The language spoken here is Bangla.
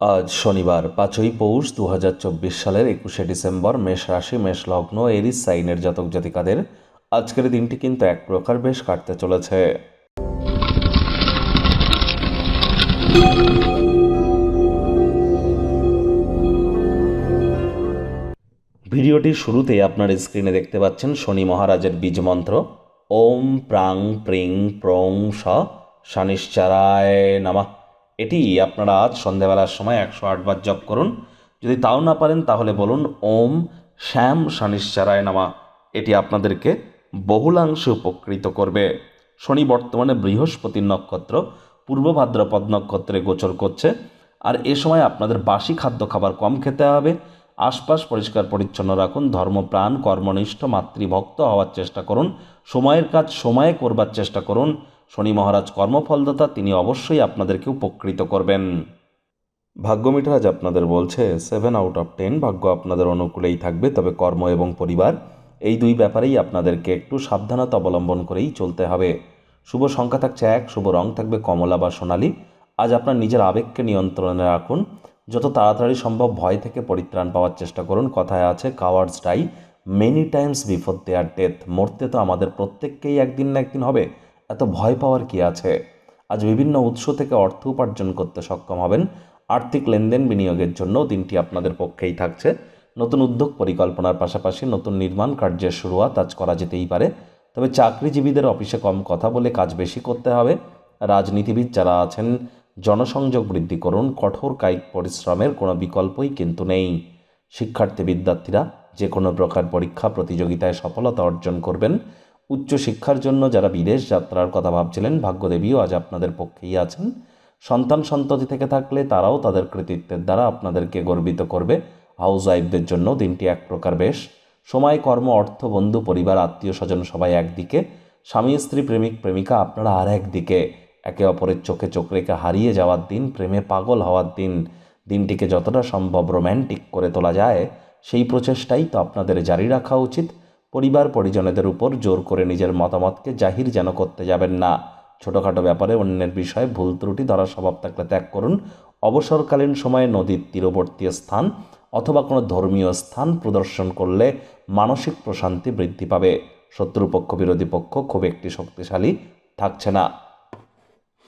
আজ শনিবার, পাঁচই পৌষ দু হাজার চব্বিশ সালের একুশে ডিসেম্বর, মেষ রাশি, মেষ লগ্ন, এরিস, সাইনের জাতক জাতিকাদের আজকের দিনটি কিন্তু এক প্রকার বেশ কাটতে চলেছে। ভিডিওটির শুরুতে আপনার স্ক্রিনে দেখতে পাচ্ছেন শনি মহারাজের বীজ মন্ত্র। ওম প্রাং প্রিং প্রং স নামা। এটি আপনারা আজ সন্ধ্যাবেলার সময় একশো আটবার জপ করুন। যদি তাও না পারেন, তাহলে বলুন, ওম শ্যাম শনিশ্চারায় নামা। এটি আপনাদেরকে বহুলাংশে উপকৃত করবে। শনি বর্তমানে বৃহস্পতির নক্ষত্র, পূর্ব ভাদ্রপদ নক্ষত্রে গোচর করছে। আর এ সময় আপনাদের বাসি খাদ্য খাবার কম খেতে হবে। আশপাশ পরিষ্কার পরিচ্ছন্ন রাখুন, ধর্মপ্রাণ, কর্মনিষ্ঠ, মাতৃভক্ত হওয়ার চেষ্টা করুন। সময়ের কাজ সময়ে করবার চেষ্টা করুন। শনি মহারাজ কর্মফলদাতা, তিনি অবশ্যই আপনাদেরকে উপকৃত করবেন। ভাগ্যমিটার আজ আপনাদের বলছে সেভেন আউট অফ টেন ভাগ্য আপনাদের অনুকূলেই থাকবে, তবে কর্ম এবং পরিবার, এই দুই ব্যাপারেই আপনাদেরকে একটু সাবধানতা অবলম্বন করেই চলতে হবে। শুভ সংখ্যা থাকছে এক, শুভ রং থাকবে কমলা বা সোনালি। আজ আপনার নিজের আবেগকে নিয়ন্ত্রণে রাখুন। যত তাড়াতাড়ি সম্ভব ভয় থেকে পরিত্রাণ পাওয়ার চেষ্টা করুন। কথায় আছে cowards die many times before their death মরতে তো আমাদের প্রত্যেককেই একদিন না একদিন হবে। এত ভয় পাওয়ার কি আছে? আজ বিভিন্ন উৎস থেকে অর্থ উপার্জন করতে সক্ষম হবেন। আর্থিক লেনদেন বিনিয়োগের জন্য দিনটি আপনাদের পক্ষেই থাকছে। নতুন উদ্যোগ পরিকল্পনার পাশাপাশি নতুন নির্মাণ কার্যের শুরুয়াত আজ করা যেতেই পারে। তবে চাকরিজীবীদের অফিসে কম কথা বলে কাজ বেশি করতে হবে। রাজনীতিবিদ যারা আছেন, জনসংযোগ বৃদ্ধি করুন, কঠোর কায়িক পরিশ্রমের কোনো বিকল্পই কিন্তু নেই। শিক্ষার্থী বিদ্যার্থীরা যে কোনো প্রকার পরীক্ষা, প্রতিযোগিতায় সফলতা অর্জন করবেন। উচ্চশিক্ষার জন্য যারা বিদেশ যাত্রার কথা ভাবছিলেন, ভাগ্যদেবীও আজ আপনাদের পক্ষেই আছেন। সন্তান সন্ততি থেকে থাকলে তারাও তাদের কৃতিত্বের দ্বারা আপনাদেরকে গর্বিত করবে। হাউস ওয়াইফদের জন্য দিনটি এক প্রকার বেশ। সময়, কর্ম, অর্থ, বন্ধু, পরিবার, আত্মীয় স্বজন সবাই একদিকে। স্বামী, স্ত্রী, প্রেমিক, প্রেমিকা আপনারা আর একদিকে। একে অপরের চোখে চোখ রেখে হারিয়ে যাওয়ার দিন, প্রেমে পাগল হওয়ার দিন, দিনটিকে যতটা সম্ভব রোম্যান্টিক করে তোলা যায়, সেই প্রচেষ্টাই তো আপনাদের জারি রাখা উচিত। পরিবার পরিজনেদের উপর জোর করে নিজের মতামতকে জাহির যেন করতে যাবেন না। ছোটোখাটো ব্যাপারে অন্যের বিষয়ে ভুল ত্রুটি ধরার স্বভাব থাকলে ত্যাগ করুন। অবসরকালীন সময়ে নদীর তীরবর্তী স্থান অথবা কোনো ধর্মীয় স্থান প্রদর্শন করলে মানসিক প্রশান্তি বৃদ্ধি পাবে। শত্রুপক্ষ, বিরোধী পক্ষ খুব একটি শক্তিশালী থাকছে না।